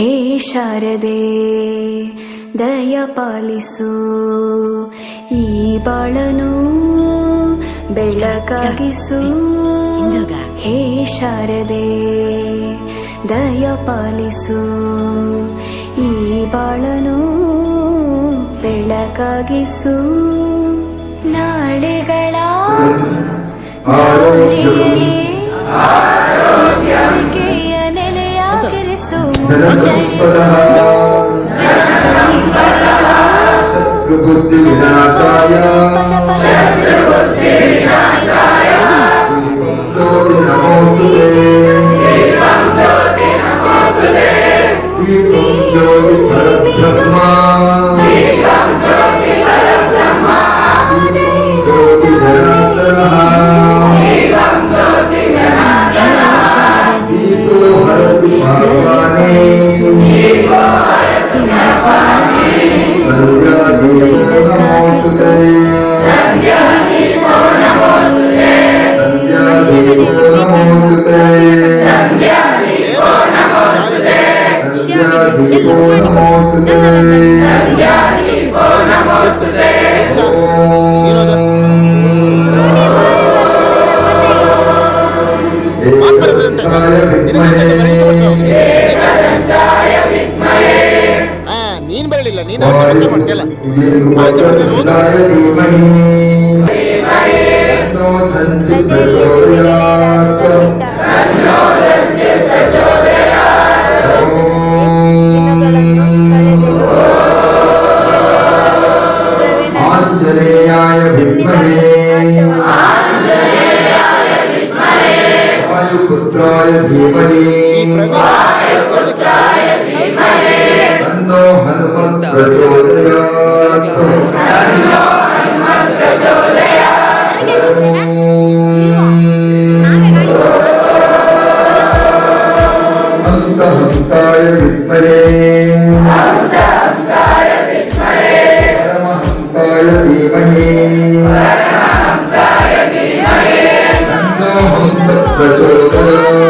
ಹೇ ಶಾರದೆ ದಯಪಾಲಿಸು ಈ ಬಾಳನು ಬೆಳಕಾಗಿಸು ಹೇ ಶಾರದೆ ದಯಪಾಲಿಸು ಈ ಬಾಳನು ಬೆಳಕಾಗಿಸು ನಾಡೆಗಳ Dengan. ನೀನ್ ಬರಲಿಲ್ಲ ನೀನ್ ಕೆಲಸ ಮಾಡ್ತಿಲ್ಲ ಆಂಜನೇಯಾಯ धीमहि तन्नो हनुमत् प्रचोदयात् हंसाय विद्महे हंसाय विद्महे परमहंसाय धीमहि हंसाय धीमहि तन्नो हंसः प्रचोदयात्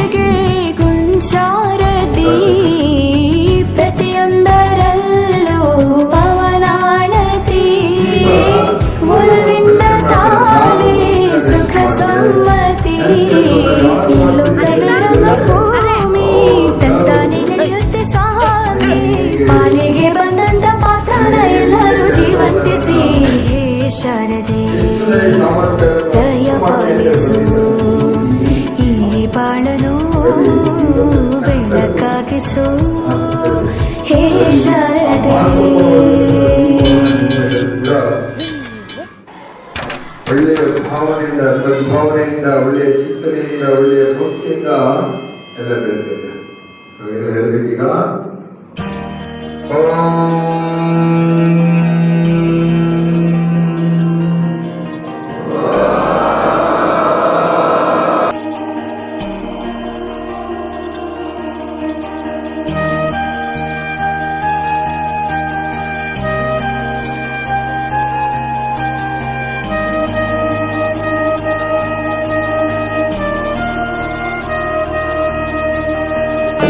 ಬೆಳಕಾಗಿಸು ಹೇ ಶಾರದೆ ಒಳ್ಳೆಯ ಭಾವನೆಯಿಂದ ಸದ್ಭಾವನೆಯಿಂದ ಒಳ್ಳೆಯ ಚಿಂತನೆಯಿಂದ ಒಳ್ಳೆಯ ಭಕ್ತಿಯಿಂದ ಎಲ್ಲ ಬೆಳೆದಿದೆ ಹಾಗೆಲ್ಲ ಹೇಳ್ಬೇಕೀಗ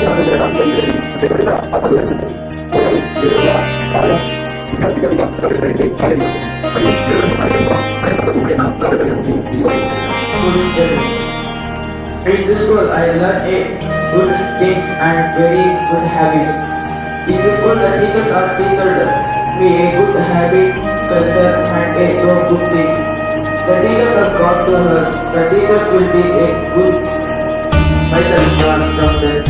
In this school, I learned a good things and very good habits. In this school, the teachers are teachers me a good habit, culture, and a so good things. The teachers have got to her. The teachers will teach a good. Myself, from the